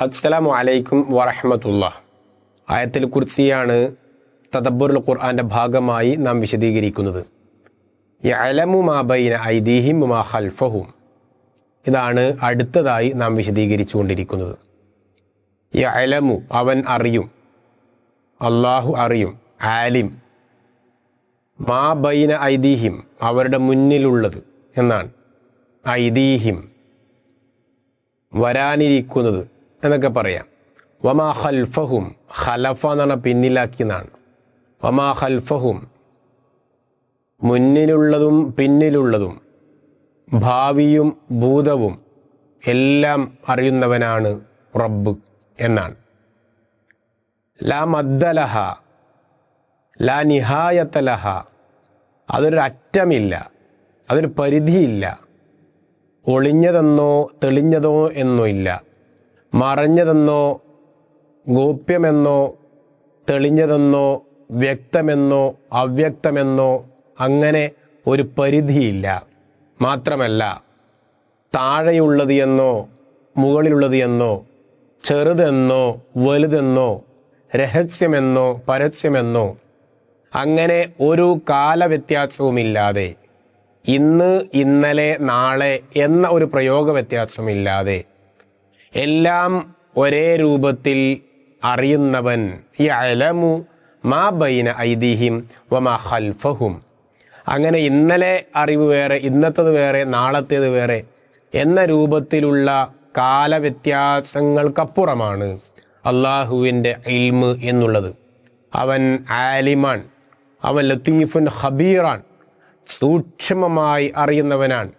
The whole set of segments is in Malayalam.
അസ്സലാമു അലൈക്കും വറഹമത്തുള്ള ആയത്തിൽ കുർസിയാണ് തദബ്ബുറുൽ ഖുർആന്റെ ഭാഗമായി നാം വിശദീകരിക്കുന്നത്. ഐദീഹിം ഖൽഫഹും. ഇതാണ് അടുത്തതായി നാം വിശദീകരിച്ചുകൊണ്ടിരിക്കുന്നത്. യഅലമു അവൻ അറിയും. അള്ളാഹു അറിയും. ആലിം. മാ ബൈന ഐദീഹിം അവരുടെ മുന്നിലുള്ളത് എന്നാണ്. ഐദീഹിം. വരാനിരിക്കുന്നത് എന്നൊക്കെ പറയാം. വമാ ഖൽഫഹും ഖലഫ എന്നാണ് പിന്നിലാക്കി എന്നാണ് വമാ ഖൽഫഹും മുന്നിലുള്ളതും പിന്നിലുള്ളതും ഭാവിയും ഭൂതവും എല്ലാം അറിയുന്നവനാണ് റബ്ബ് എന്നാണ്. ലാ മദ്ദലഹ ലാ നിഹായത്തലഹ അതൊരു അറ്റമില്ല അതൊരു പരിധിയില്ല ഒളിഞ്ഞതെന്നോ തെളിഞ്ഞതോ എന്നോ ഇല്ല. മറഞ്ഞതെന്നോ ഗോപ്യമെന്നോ തെളിഞ്ഞതെന്നോ വ്യക്തമെന്നോ അവ്യക്തമെന്നോ അങ്ങനെ ഒരു പരിധിയില്ല. മാത്രമല്ല താഴെയുള്ളത് എന്നോ മുകളിലുള്ളത് എന്നോ ചെറുതെന്നോ വലുതെന്നോ രഹസ്യമെന്നോ പരസ്യമെന്നോ അങ്ങനെ ഒരു കാലവ്യത്യാസവുമില്ലാതെ ഇന്ന് ഇന്നലെ നാളെ എന്ന ഒരു പ്രയോഗ വ്യത്യാസമില്ലാതെ എല്ലാം ഒരേ രൂപത്തിൽ അറിയുന്നവൻ യലമു മാ ബൈന ഐദീഹിം വമാ ഖൽഫഹും. അങ്ങനെ ഇന്നലെ അറിവ് വേറെ ഇന്നത്തത് വേറെ നാളത്തേത് വേറെ എന്ന രൂപത്തിലുള്ള കാലവ്യത്യാസങ്ങൾക്കപ്പുറമാണ് അള്ളാഹുവിന്റെ ഇൽമ് എന്നുള്ളത്. അവൻ ആലിമാൻ അവൻ ലത്തീഫുൻ ഹബീറാൻ സൂക്ഷ്മമായി അറിയുന്നവനാണ്.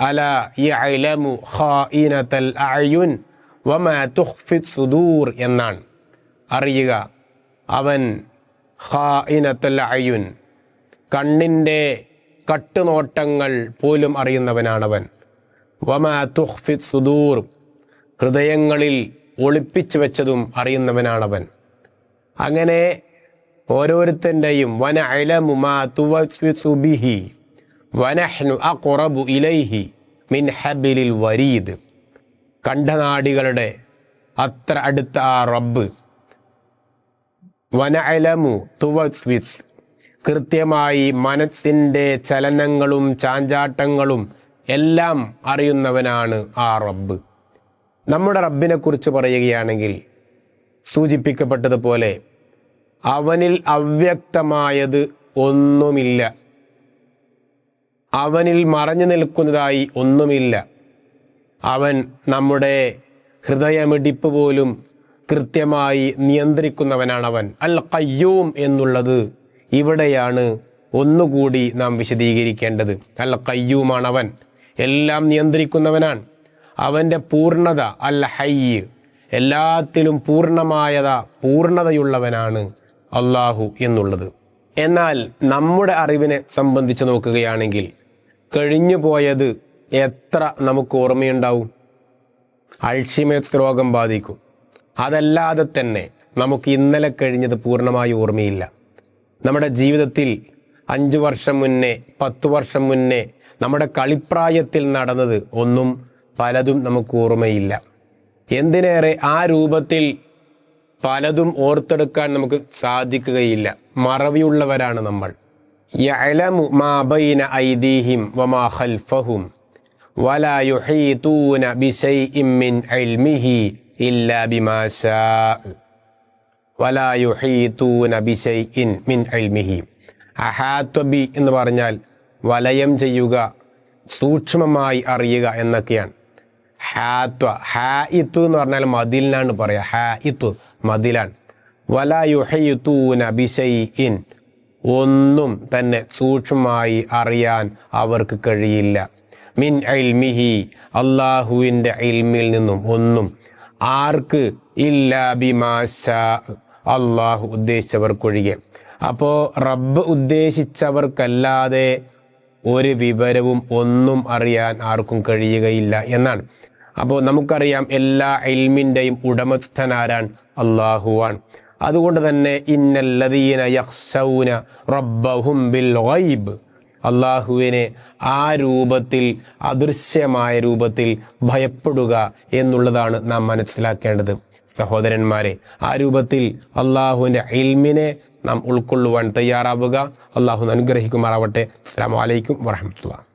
അല യഅലമു ഖായിനത്തൽ അയുൻ വമാ തുഖ്ഫി സുദൂർ എന്നാണ്. അറിയുക അവൻ ഖായിനത്തൽ അയുൻ കണ്ണിന്റെ കട്ടുനോട്ടങ്ങൾ പോലും അറിയുന്നവനാണവൻ. വമാ തുഖ്ഫി സുദൂർ ഹൃദയങ്ങളിൽ ഒളിപ്പിച്ചു വെച്ചതും അറിയുന്നവനാണവൻ. അങ്ങനെ ഓരോരുത്തന്റെയും വന അലമു മാ തുവസ്വിസു ബിഹി വനഹ്നു അഖുറബു ഇലൈഹി മിൻ ഹബിലിൽ വരീദ്. കണ്ഠനാടികളുടെ അത്ര അടുത്ത ആ റബ്ബ്. വനഅലമു തുവസ്വിസ്. കൃത്യമായി മനസ്സിന്റെ ചലനങ്ങളും ചാഞ്ചാട്ടങ്ങളും എല്ലാം അറിയുന്നവനാണ് ആ റബ്ബ്. നമ്മുടെ റബ്ബിനെ കുറിച്ച് പറയുകയാണെങ്കിൽ സൂചിപ്പിക്കപ്പെട്ടതുപോലെ അവനിൽ അവ്യക്തമായത് ഒന്നുമില്ല. അവനിൽ മറഞ്ഞു നിൽക്കുന്നതായി ഒന്നുമില്ല. അവൻ നമ്മുടെ ഹൃദയമിടിപ്പ് പോലും കൃത്യമായി നിയന്ത്രിക്കുന്നവനാണവൻ. അൽ കയ്യൂം എന്നുള്ളത് ഇവിടെയാണ് ഒന്നുകൂടി നാം വിശദീകരിക്കേണ്ടത്. അൽ കയ്യൂമാണവൻ എല്ലാം നിയന്ത്രിക്കുന്നവനാണ്. അവന്റെ പൂർണത അൽ ഹയ്യ് എല്ലാത്തിലും പൂർണമായത പൂർണതയുള്ളവനാണ് അള്ളാഹു എന്നുള്ളത്. എന്നാൽ നമ്മുടെ അറിവിനെ സംബന്ധിച്ച് നോക്കുകയാണെങ്കിൽ കഴിഞ്ഞു പോയത് എത്ര നമുക്ക് ഓർമ്മയുണ്ടാവും? അൾഷിമേത് രോഗം ബാധിക്കും. അതല്ലാതെ തന്നെ നമുക്ക് ഇന്നലെ കഴിഞ്ഞത് പൂർണമായി ഓർമ്മയില്ല. നമ്മുടെ ജീവിതത്തിൽ അഞ്ചു വർഷം മുന്നേ പത്ത് വർഷം മുന്നേ നമ്മുടെ കളിപ്രായത്തിൽ നടന്നത് ഒന്നും പലതും നമുക്ക് ഓർമ്മയില്ല. എന്തിനേറെ ആ രൂപത്തിൽ പലതും ഓർത്തെടുക്കാൻ നമുക്ക് സാധിക്കുകയില്ല. മറവിയുള്ളവരാണ് നമ്മൾ. യഅലമു മാ ബൈന ഐദീഹിം വമാ ഖൽഫഹും വലാ യുഹീതൂന ബിശൈഇൻ മിൻ ഇൽമിഹി ഇല്ലാ ബിമാ ശാഅ വലാ യുഹീതൂന ബിശൈഇൻ മിൻ ഇൽമിഹി അഹാത്വ എന്ന് പറഞ്ഞാൽ വലയം ചെയ്യുക സൂക്ഷ്മമായി അറിയുക എന്നൊക്കെയാണ്. ഹാത്വ ഹായിത്തു എന്ന് പറഞ്ഞാൽ മതിലിനാണ് പറയുക. ഇത്തു മതിലാണ്. വല യുഹയുത്തൂന ബിശൈഇൻ ഒന്നും തന്നെ സൂക്ഷ്മമായി അറിയാൻ അവർക്ക് കഴിയില്ല. മിൻ അൽമിഹി അള്ളാഹുവിന്റെ ഇൽമിൽ നിന്നും ഒന്നും ആർക്ക് ഇല്ല ബിമാശ അള്ളാഹു ഉദ്ദേശിച്ചവർക്കൊഴികെ. അപ്പോൾ റബ്ബ് ഉദ്ദേശിച്ചവർക്കല്ലാതെ ഒരു വിവരവും ഒന്നും അറിയാൻ ആർക്കും കഴിയുകയില്ല എന്നാണ്. അപ്പോൾ നമുക്കറിയാം എല്ലാ എൽമിന്റെയും ഉടമസ്ഥനാരാൻ അള്ളാഹുവാൻ അതുകൊണ്ട് തന്നെ ഇന്നല്ലദീന യക്സൗന റബ്ബഹും ബിൽ ഗൈബ്. അള്ളാഹുവിനെ ആ രൂപത്തിൽ അദൃശ്യമായ രൂപത്തിൽ ഭയപ്പെടുക എന്നുള്ളതാണ് നാം മനസ്സിലാക്കേണ്ടത്. സഹോദരന്മാരെ ആ രൂപത്തിൽ അള്ളാഹുവിന്റെ ഇൽമിനെ നാം ഉൾക്കൊള്ളുവാൻ തയ്യാറാവുക. അള്ളാഹു അനുഗ്രഹിക്കുമാറാവട്ടെ. അസ്സാം വലൈക്കും വറഹമത്തുള്ള